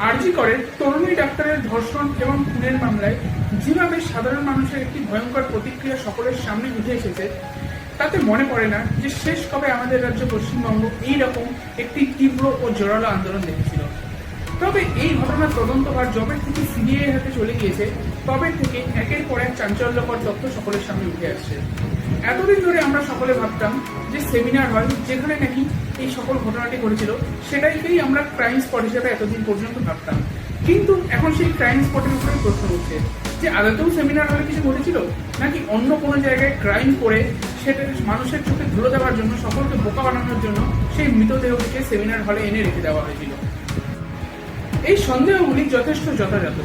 আরজি করে তরুণী ডাক্তারের ধর্ষণ এবং খুনের মামলায় যেভাবে সাধারণ মানুষের একটি ভয়ঙ্কর প্রতিক্রিয়া সকলের সামনে উঠে এসেছে, তাতে মনে পড়ে না যে শেষ কবে আমাদের রাজ্য পশ্চিমবঙ্গ এইরকম একটি তীব্র ও জোরালো আন্দোলন দেখেছিল তবে এই ঘটনার তদন্তভার জবে থেকে সিবিআই হাতে চলে গিয়েছে, তবে থেকে একের পর এক চাঞ্চল্যকর তথ্য সকলের সামনে উঠে আসছে। এতদিন ধরে আমরা সকলে ভাবতাম যে সেমিনার হয়, যেখানে নাকি এই সকল ঘটনাটি ঘটেছিল সেটাইকেই আমরা ক্রাইম স্পট হিসেবে এতদিন পর্যন্ত ভাবতাম। কিন্তু এখন সেই ক্রাইম স্পটের উপরে প্রশ্ন উঠছে, যে আদতেও সেমিনার হলে কিছু ঘটেছিল? নাকি অন্য কোনো জায়গায় ক্রাইম করে সেটা মানুষের চোখে ধুলো দেওয়ার জন্য, সকলকে বোকা বানানোর জন্য সেই মৃতদেহটিকে সেমিনার হলে এনে রেখে দেওয়া হয়েছিল? এই সন্দেহগুলি যথেষ্ট যথাযথ।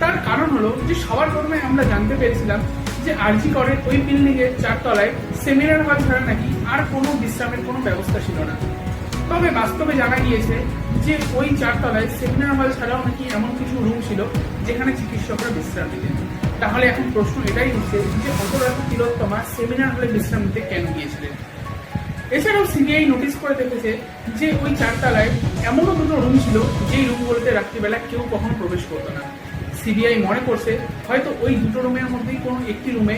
তার কারণ হলো যে সবার প্রথমে আমরা জানতে পেরেছিলাম যে আরজি করের ওই বিল্ডিং এর চারতলায় সেমিনার হল ছাড়া নাকি আর কোনো বিশ্রামের কোনো ব্যবস্থা ছিল না। তবে বাস্তবে জানা গিয়েছে যে ওই চারতলায় সেমিনার হল ছাড়াও নাকি এমন কিছু রুম ছিল যেখানে চিকিৎসকরা বিশ্রাম নিতেন। তাহলে এখন প্রশ্ন এটাই উঠছে যে অপরাধ তিলোত্তমা সেমিনার হলে বিশ্রাম নিতে কেন গিয়েছিলেন? এছাড়াও সিবিআই নোটিশ করে দেখেছে যে ওই চারতলায় এমনও দুটো রুম ছিল যেই রুমগুলোতে রাত্রিবেলা কেউ কখনো প্রবেশ করতো না। সিবিআই মনে করছে হয়তো ওই দুটো রুমের মধ্যেই কোনো একটি রুমে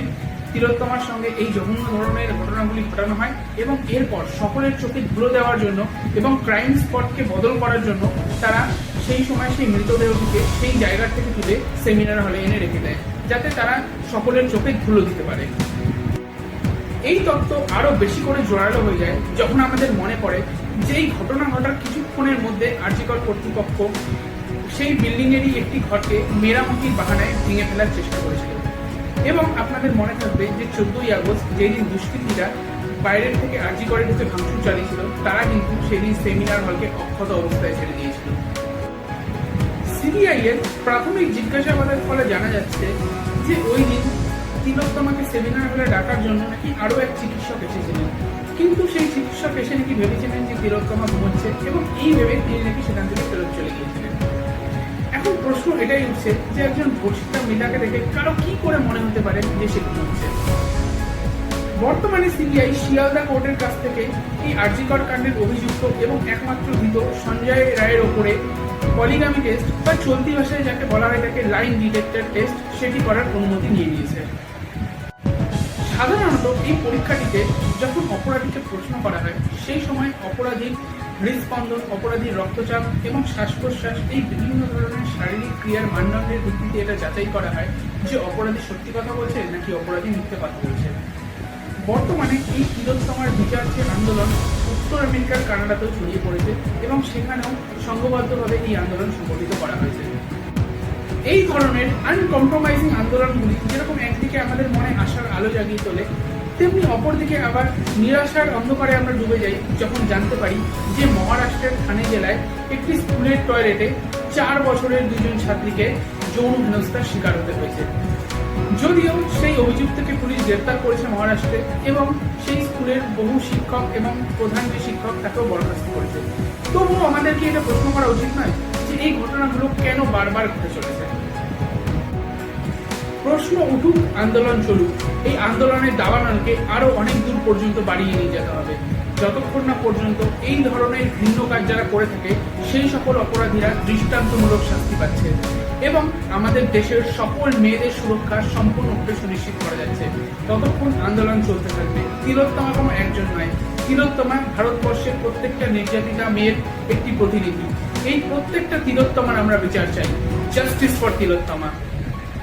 তিলোত্তমার সঙ্গে এই জঘন্য ধরনের ঘটনাগুলি ঘটানো হয় এবং এরপর সকলের চোখে ধুলো দেওয়ার জন্য এবং ক্রাইম স্পটকে বদল করার জন্য তারা সেই সময় সেই মৃতদেহটিকে সেই জায়গা থেকে তুলে সেমিনার হলে এনে রেখে দেয়, যাতে তারা সকলের চোখে ধুলো দিতে পারে। এই তত্ত্ব আরও বেশি করে জোরালো হয়ে যায় যখন আমাদের মনে পড়ে যে এই ঘটনা ঘটার কিছুক্ষণের মধ্যে আর্যিকর কর্তৃপক্ষ সেই বিল্ডিং এরই একটি ঘরকে মেরামতির বাহানায় ভেঙে ফেলার চেষ্টা করেছিল। এবং আপনাদের মনে থাকবে যে চোদ্দই আগস্ট যেদিন দুষ্কৃতীরা বাইরের থেকে আর্যিকরের ঢুকে ভাঙচুর চালিয়েছিল, তারা কিন্তু সেদিন সেমিনার হলকে অক্ষত অবস্থায় ছেড়ে দিয়েছিল। সিবিআই এর প্রাথমিক জিজ্ঞাসাবাদের ফলে জানা যাচ্ছে যে ওই দিন তিলোত্তমাকে সেমিনার হলে ডাকার জন্য নাকি আরও এক চিকিৎসক এসেছিলেন। কিন্তু সেই চিকিৎসক এসে নাকি ভেবেছিলেন যে তিলোত্তমা ঘুমোচ্ছে এবং এই ভেবে তিনি নাকি সেখান থেকে ফেরত চলে গিয়েছিলেন। এখন প্রশ্ন এটাই উঠছে যে একজন ধর্ষিতা মহিলাকে দেখে কারও কি করে মনে হতে পারে যে সে ঘুমোচ্ছে? বর্তমানে সিবিআই শিয়ালদা কোর্টের কাছ থেকে এই আরজিকর কাণ্ডের অভিযুক্ত এবং একমাত্র ধৃত সঞ্জয় রায়ের ওপরে পলিগামি টেস্ট বা চলতি ভাষায় যাকে বলা হয় তাকে লাইন ডিটেক্টর টেস্ট সেটি করার অনুমতি নিয়ে নিয়েছে। সাধারণত এই পরীক্ষাটিতে যখন অপরাধীকে প্রশ্ন করা হয়, সেই সময় অপরাধীর হৃদস্পন্দন, অপরাধীর রক্তচাপ এবং শ্বাস প্রশ্বাস এই বিভিন্ন ধরনের শারীরিক ক্রিয়ার মানদণ্ডের ভিত্তিতে এটা যাচাই করা হয় যে অপরাধী সত্যি কথা বলছে নাকি অপরাধী মিথ্যে কথা বলছে। বর্তমানে এই তিলোত্তমার বিচার যে আন্দোলন উত্তর আমেরিকার কানাডাতেও ছড়িয়ে পড়েছে এবং সেখানেও সংঘবদ্ধভাবে এই আন্দোলন সংগঠিত করা হয়েছে। এই ধরনের আনকম্প্রোমাইজিং আন্দোলনগুলি যেরকম একদিকে আমাদের মনে আশার আলো জাগিয়ে তোলে, তেমনি অপরদিকে আবার নিরাশার অন্ধকারে আমরা ডুবে যাই, যখন জানতে পারি যে মহারাষ্ট্রের থানে জেলায় একটি স্কুলের টয়লেটে চার বছরের দুজন ছাত্রীকে যৌন হেনস্থার শিকার হতে হয়েছে। যদিও সেই অভিযুক্তকে পুলিশ গ্রেপ্তার করেছে মহারাষ্ট্রে এবং সেই স্কুলের বহু শিক্ষক এবং প্রধান যে শিক্ষক, তাকেও বরখাস্ত করেছে। তবুও আমাদেরকে এটা প্রশ্ন করা উচিত নয় যে এই ঘটনাগুলো কেন বারবার ঘটে চলেছে। প্রশ্ন উঠুক, আন্দোলন চলুক, এই আন্দোলনের দাবানলকে আরও অনেক দূর পর্যন্ত বাড়িয়ে নিয়ে যেতে হবে। যতক্ষণ না পর্যন্ত এই ধরনের ঘৃণ্য কাজ যারা করে থাকে, সেই সকল অপরাধীরা দৃষ্টান্তমূলক শাস্তি পাচ্ছে এবং আমাদের দেশের সকল মেয়েদের সুরক্ষা সম্পূর্ণরূপে সুনিশ্চিত করা যাচ্ছে। ততক্ষণ আন্দোলন চলতে থাকবে। তিলোত্তমা কোনো একজন নয়। তিলোত্তমা ভারতবর্ষের প্রত্যেকটা নির্যাতিতা মেয়ের একটি প্রতিনিধি। এই প্রত্যেকটা তিলোত্তমার আমরা বিচার চাই। Justice for Tilottama.